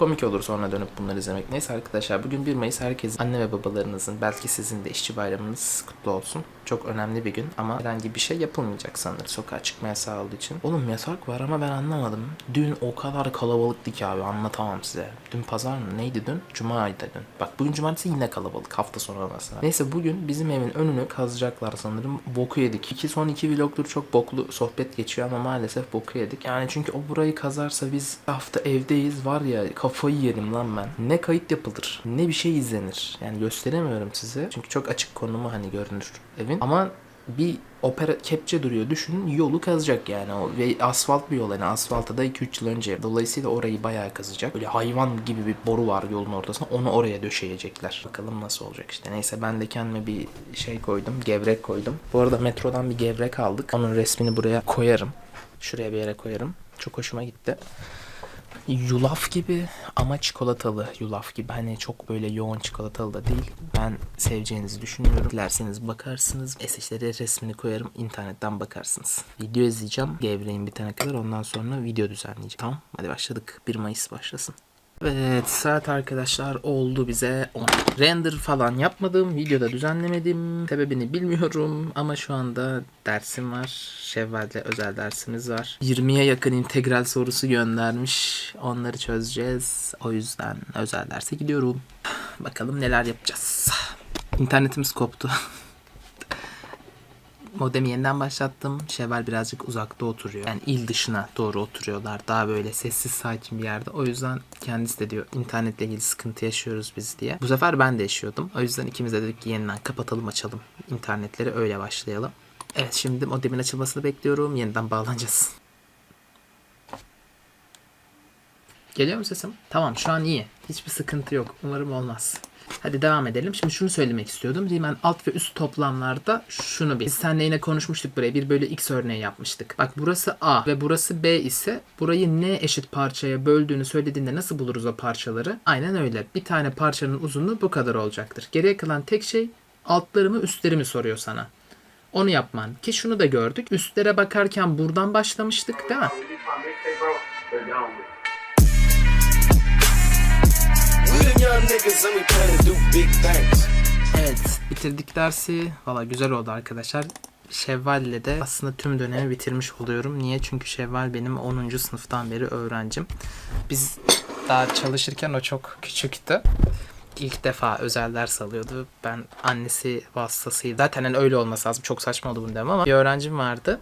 komik olur sonra dönüp bunları izlemek. Neyse arkadaşlar bugün 1 Mayıs herkesin anne ve babalarınızın belki sizin de işçi bayramınız kutlu olsun. Çok önemli bir gün ama herhangi bir şey yapılmayacak sanırım sokağa çıkma yasağı olduğu için. Oğlum yasak var ama ben anlamadım. Dün o kadar kalabalıktı ki abi anlatamam size. Dün pazar mı? Neydi dün? Cuma'ydı dün. Bak bugün cumartesi yine kalabalık hafta sonu olmasına. Neyse bugün bizim evin önünü kazacaklar sanırım. Boku yedik. İki, son iki vlogdur çok boklu sohbet geçiyor ama maalesef boku yedik. Yani çünkü o burayı kazarsa biz hafta evdeyiz var ya kafayı yerim lan ben. Ne kayıt yapılır ne bir şey izlenir. Yani gösteremiyorum size. Çünkü çok açık konumu hani görünür evin. Ama bir opera kepçe duruyor. Düşünün yolu kazacak yani o ve asfalt bir yol yani asfalta da 2-3 yıl önce. Dolayısıyla orayı bayağı kazacak. Böyle hayvan gibi bir boru var yolun ortasında. Onu oraya döşeyecekler. Bakalım nasıl olacak işte. Neyse ben de kendime bir şey koydum. Gevrek koydum. Bu arada metrodan bir gevrek aldık. Onun resmini buraya koyarım. Şuraya bir yere koyarım. Çok hoşuma gitti. Yulaf gibi ama çikolatalı yulaf gibi. Hani çok böyle yoğun çikolatalı da değil. Ben seveceğinizi düşünüyorum. Dilerseniz bakarsınız. Eseçlere resmini koyarım. internetten bakarsınız. Video izleyeceğim. Gevreğin bitene kadar. Ondan sonra video düzenleyeceğim. Tamam. Hadi başladık. 1 Mayıs başlasın. Evet saat arkadaşlar oldu bize 10. Render falan yapmadım. Videoda düzenlemedim. Sebebini bilmiyorum ama şu anda dersim var. Şevval'de özel dersimiz var. 20'ye yakın integral sorusu göndermiş. Onları çözeceğiz. O yüzden özel derse gidiyorum. Bakalım neler yapacağız. İnternetimiz koptu. Modemi yeniden başlattım. Şevval birazcık uzakta oturuyor. Yani il dışına doğru oturuyorlar. Daha böyle sessiz sakin bir yerde. O yüzden kendisi de diyor internetle ilgili sıkıntı yaşıyoruz biz diye. Bu sefer ben de yaşıyordum. O yüzden ikimiz de dedik ki yeniden kapatalım açalım internetleri öyle başlayalım. Evet şimdi modemin açılmasını bekliyorum. Yeniden bağlanacağız. Geliyor mu sesim? Tamam şu an iyi. Hiçbir sıkıntı yok. Umarım olmaz. Hadi devam edelim. Şimdi şunu söylemek istiyordum. Riemann alt ve üst toplamlarda şunu bir. Biz seninle yine konuşmuştuk buraya. Bir bölü x örneği yapmıştık. Bak burası a ve burası b ise burayı n eşit parçaya böldüğünü söylediğinde nasıl buluruz o parçaları? Aynen öyle. Bir tane parçanın uzunluğu bu kadar olacaktır. Geriye kalan tek şey altları mı üstleri mi soruyor sana. Onu yapman. Ki şunu da gördük. Üstlere bakarken buradan başlamıştık değil mi? Evet bitirdik dersi. Valla güzel oldu arkadaşlar. Şevval'le de aslında tüm dönemi bitirmiş oluyorum. Niye? Çünkü Şevval benim 10. sınıftan beri öğrencim. Biz daha çalışırken o çok küçüktü. İlk defa özel ders alıyordu. Ben annesi vasıtasıyla zaten hani öyle olması lazım. Çok saçma oldu bunu demem ama bir öğrencim vardı.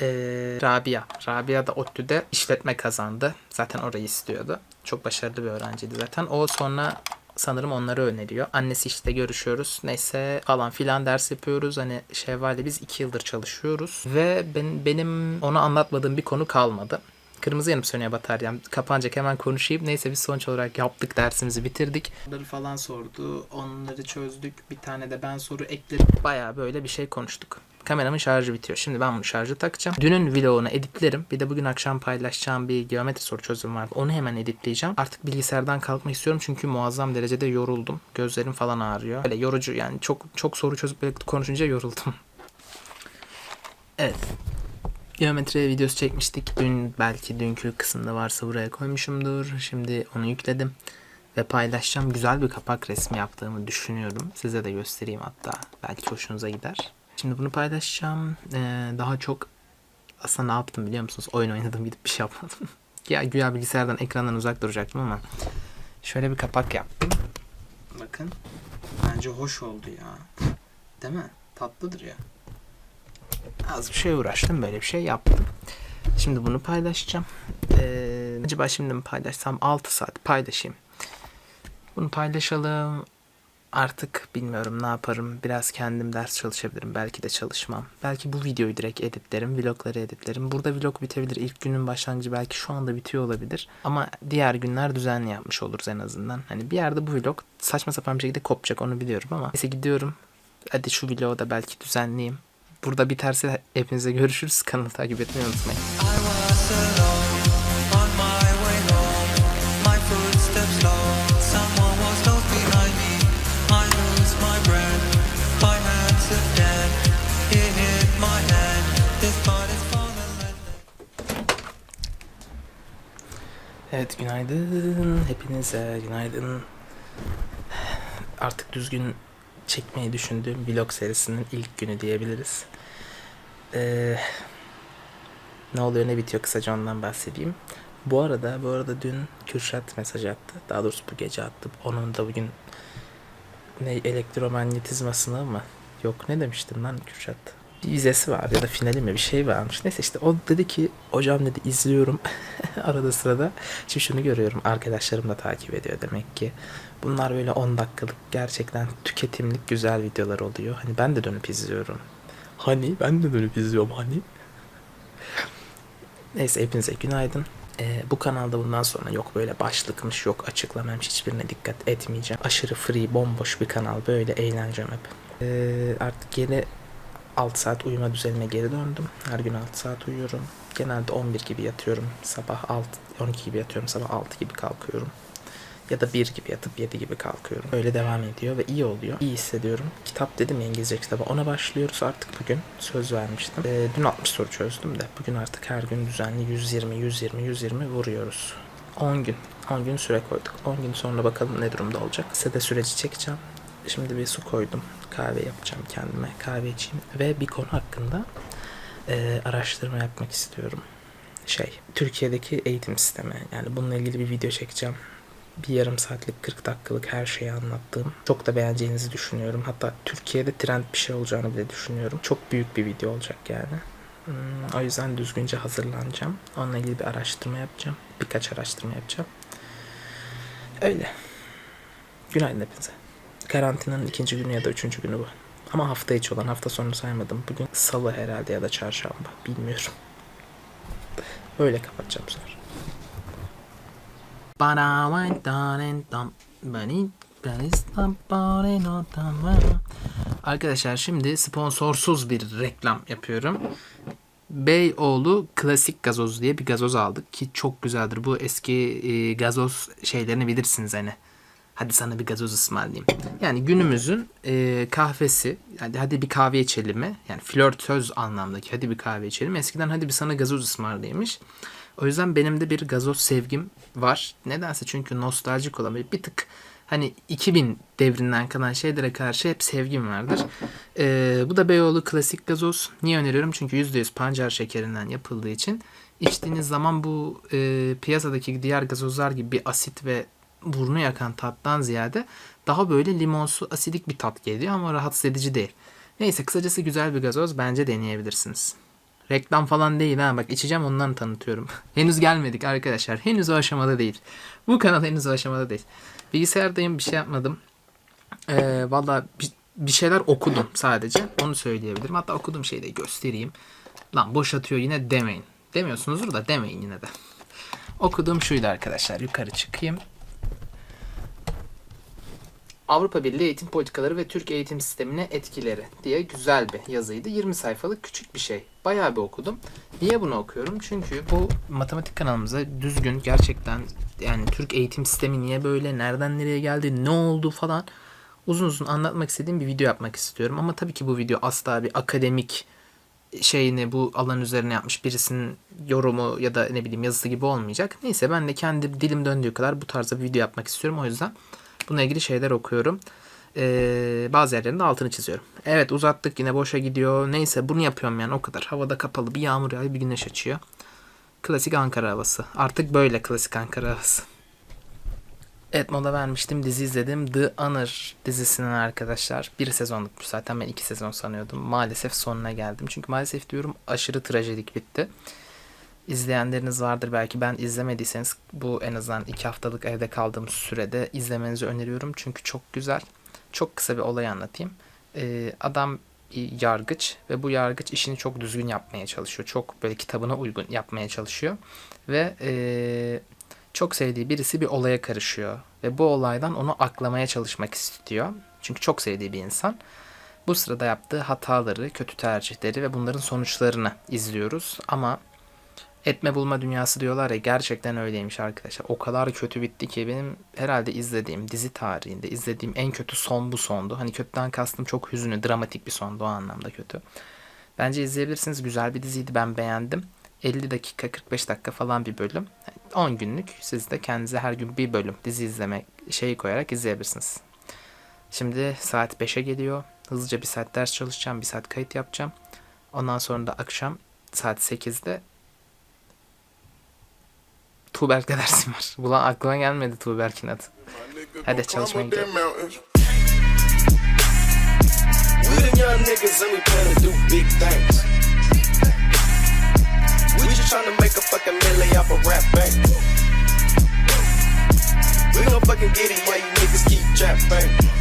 Ee, Rabia. Rabia da ODTÜ'de işletme kazandı. Zaten orayı istiyordu. Çok başarılı bir öğrenciydi zaten. O sonra sanırım onları öneriyor. Annesi işte görüşüyoruz. Neyse falan filan ders yapıyoruz. Hani Şevval'le biz iki yıldır çalışıyoruz. Ve ben, benim ona anlatmadığım bir konu kalmadı. Kırmızı yanıp sönüyor bataryam. Kapanacak hemen konuşayım. Neyse biz sonuç olarak yaptık dersimizi bitirdik. Onları falan sordu. Onları çözdük. Bir tane de ben soru ekledim. Baya böyle bir şey konuştuk. Kameramın şarjı bitiyor. Şimdi ben bunu şarjı takacağım. Dünün vlogunu editlerim. Bir de bugün akşam paylaşacağım bir geometri soru çözümü var. Onu hemen editleyeceğim. Artık bilgisayardan kalkmak istiyorum çünkü muazzam derecede yoruldum. Gözlerim falan ağrıyor. Böyle yorucu yani çok çok soru çözüp konuşunca yoruldum. Evet. Geometri videosu çekmiştik. Dün belki dünkü kısımda varsa buraya koymuşumdur. Şimdi onu yükledim ve paylaşacağım. Güzel bir kapak resmi yaptığımı düşünüyorum. Size de göstereyim hatta. Belki hoşunuza gider. Şimdi bunu paylaşacağım. Ee, daha çok aslında ne yaptım biliyor musunuz? Oyun oynadım gidip bir şey yapmadım. ya güya bilgisayardan ekrandan uzak duracaktım ama şöyle bir kapak yaptım. Bakın. Bence hoş oldu ya. Değil mi? Tatlıdır ya. Az bir şey uğraştım böyle bir şey yaptım. Şimdi bunu paylaşacağım. Ee, acaba şimdi mi paylaşsam 6 saat paylaşayım. Bunu paylaşalım. Artık bilmiyorum ne yaparım. Biraz kendim ders çalışabilirim. Belki de çalışmam. Belki bu videoyu direkt editlerim. Vlogları editlerim. Burada vlog bitebilir. İlk günün başlangıcı belki şu anda bitiyor olabilir. Ama diğer günler düzenli yapmış oluruz en azından. Hani bir yerde bu vlog saçma sapan bir şekilde kopacak onu biliyorum ama. Neyse gidiyorum. Hadi şu vlogu da belki düzenleyeyim. Burada biterse hepinize görüşürüz. Kanalı takip etmeyi unutmayın. Evet günaydın hepinize günaydın. Artık düzgün çekmeyi düşündüğüm vlog serisinin ilk günü diyebiliriz. Ee, ne oluyor ne bitiyor kısaca ondan bahsedeyim. Bu arada bu arada dün Kürşat mesaj attı. Daha doğrusu bu gece attı. Onun da bugün ne elektromanyetizma mı? Yok ne demiştim lan Kürşat? Bir vizesi var ya da finali mi bir şey varmış. Neyse işte o dedi ki hocam dedi izliyorum arada sırada. Şimdi şunu görüyorum arkadaşlarım da takip ediyor demek ki. Bunlar böyle 10 dakikalık gerçekten tüketimlik güzel videolar oluyor. Hani ben de dönüp izliyorum. Hani ben de dönüp izliyorum hani. Neyse hepinize günaydın. Ee, bu kanalda bundan sonra yok böyle başlıkmış yok açıklamamış hiçbirine dikkat etmeyeceğim. Aşırı free bomboş bir kanal böyle eğleneceğim hep. Ee, artık yeni 6 saat uyuma düzenime geri döndüm. Her gün 6 saat uyuyorum. Genelde 11 gibi yatıyorum. Sabah 6, 12 gibi yatıyorum. Sabah 6 gibi kalkıyorum. Ya da 1 gibi yatıp 7 gibi kalkıyorum. Öyle devam ediyor ve iyi oluyor. İyi hissediyorum. Kitap dedim ya İngilizce kitabı. Ona başlıyoruz artık bugün. Söz vermiştim. Ee, dün 60 soru çözdüm de. Bugün artık her gün düzenli 120, 120, 120 vuruyoruz. 10 gün. 10 gün süre koyduk. 10 gün sonra bakalım ne durumda olacak. Size de süreci çekeceğim. Şimdi bir su koydum. Kahve yapacağım kendime. Kahve içeyim. Ve bir konu hakkında e, araştırma yapmak istiyorum. Şey, Türkiye'deki eğitim sistemi. Yani bununla ilgili bir video çekeceğim. Bir yarım saatlik 40 dakikalık her şeyi anlattığım. Çok da beğeneceğinizi düşünüyorum. Hatta Türkiye'de trend bir şey olacağını bile düşünüyorum. Çok büyük bir video olacak yani. Hmm, o yüzden düzgünce hazırlanacağım. Onunla ilgili bir araştırma yapacağım. Birkaç araştırma yapacağım. Öyle. Günaydın hepinize. Karantinanın ikinci günü ya da üçüncü günü bu. Ama hafta içi olan hafta sonu saymadım. Bugün salı herhalde ya da çarşamba. Bilmiyorum. Öyle kapatacağım sefer. Arkadaşlar şimdi sponsorsuz bir reklam yapıyorum. Beyoğlu Klasik Gazoz diye bir gazoz aldık ki çok güzeldir. Bu eski e, gazoz şeylerini bilirsiniz hani. Hadi sana bir gazoz ısmarlayayım. Yani günümüzün e, kahvesi. Hadi, hadi bir kahve içelim mi? Yani flörtöz anlamdaki hadi bir kahve içelim. Eskiden hadi bir sana gazoz ısmarlayaymış. O yüzden benim de bir gazoz sevgim var. Nedense çünkü nostaljik olan bir tık hani 2000 devrinden kalan şeylere karşı hep sevgim vardır. Ee, bu da Beyoğlu klasik gazoz. Niye öneriyorum? Çünkü %100 pancar şekerinden yapıldığı için içtiğiniz zaman bu e, piyasadaki diğer gazozlar gibi bir asit ve burnu yakan tattan ziyade daha böyle limonsu asidik bir tat geliyor ama rahatsız edici değil. Neyse kısacası güzel bir gazoz bence deneyebilirsiniz. Reklam falan değil ha bak içeceğim ondan tanıtıyorum. henüz gelmedik arkadaşlar. Henüz o aşamada değil. Bu kanal henüz o aşamada değil. Bilgisayardayım bir şey yapmadım. Ee, Valla bir, bir şeyler okudum sadece. Onu söyleyebilirim. Hatta okuduğum şeyi de göstereyim. Lan boş atıyor yine demeyin. Demiyorsunuzdur da demeyin yine de. Okuduğum şuydu arkadaşlar. Yukarı çıkayım. Avrupa Birliği eğitim politikaları ve Türk eğitim sistemine etkileri diye güzel bir yazıydı. 20 sayfalık küçük bir şey. Bayağı bir okudum. Niye bunu okuyorum? Çünkü bu matematik kanalımıza düzgün gerçekten yani Türk eğitim sistemi niye böyle, nereden nereye geldi, ne oldu falan uzun uzun anlatmak istediğim bir video yapmak istiyorum. Ama tabii ki bu video asla bir akademik şeyini bu alan üzerine yapmış birisinin yorumu ya da ne bileyim yazısı gibi olmayacak. Neyse ben de kendi dilim döndüğü kadar bu tarzda bir video yapmak istiyorum. O yüzden Bununla ilgili şeyler okuyorum. Ee, bazı yerlerinde altını çiziyorum. Evet uzattık yine boşa gidiyor. Neyse bunu yapıyorum yani o kadar. Havada kapalı bir yağmur yağıyor bir güneş açıyor. Klasik Ankara havası. Artık böyle klasik Ankara havası. Evet mola vermiştim dizi izledim. The Honor dizisinin arkadaşlar. Bir sezonlukmuş zaten ben iki sezon sanıyordum. Maalesef sonuna geldim. Çünkü maalesef diyorum aşırı trajedik bitti. İzleyenleriniz vardır belki ben izlemediyseniz bu en azından iki haftalık evde kaldığım sürede izlemenizi öneriyorum. Çünkü çok güzel. Çok kısa bir olay anlatayım. Ee, adam yargıç ve bu yargıç işini çok düzgün yapmaya çalışıyor. Çok böyle kitabına uygun yapmaya çalışıyor. Ve ee, çok sevdiği birisi bir olaya karışıyor. Ve bu olaydan onu aklamaya çalışmak istiyor. Çünkü çok sevdiği bir insan. Bu sırada yaptığı hataları, kötü tercihleri ve bunların sonuçlarını izliyoruz. Ama etme bulma dünyası diyorlar ya gerçekten öyleymiş arkadaşlar. O kadar kötü bitti ki benim herhalde izlediğim dizi tarihinde izlediğim en kötü son bu sondu. Hani kötüden kastım çok hüzünlü, dramatik bir sondu o anlamda kötü. Bence izleyebilirsiniz. Güzel bir diziydi. Ben beğendim. 50 dakika 45 dakika falan bir bölüm. 10 günlük siz de kendinize her gün bir bölüm dizi izleme şeyi koyarak izleyebilirsiniz. Şimdi saat 5'e geliyor. Hızlıca bir saat ders çalışacağım, bir saat kayıt yapacağım. Ondan sonra da akşam saat 8'de Tuğberk dersim var. Bulan aklıma gelmedi Tuğberk'in adı. Hadi çalışmaya gidelim. We gon' fucking get it, yeah, you niggas keep trapping.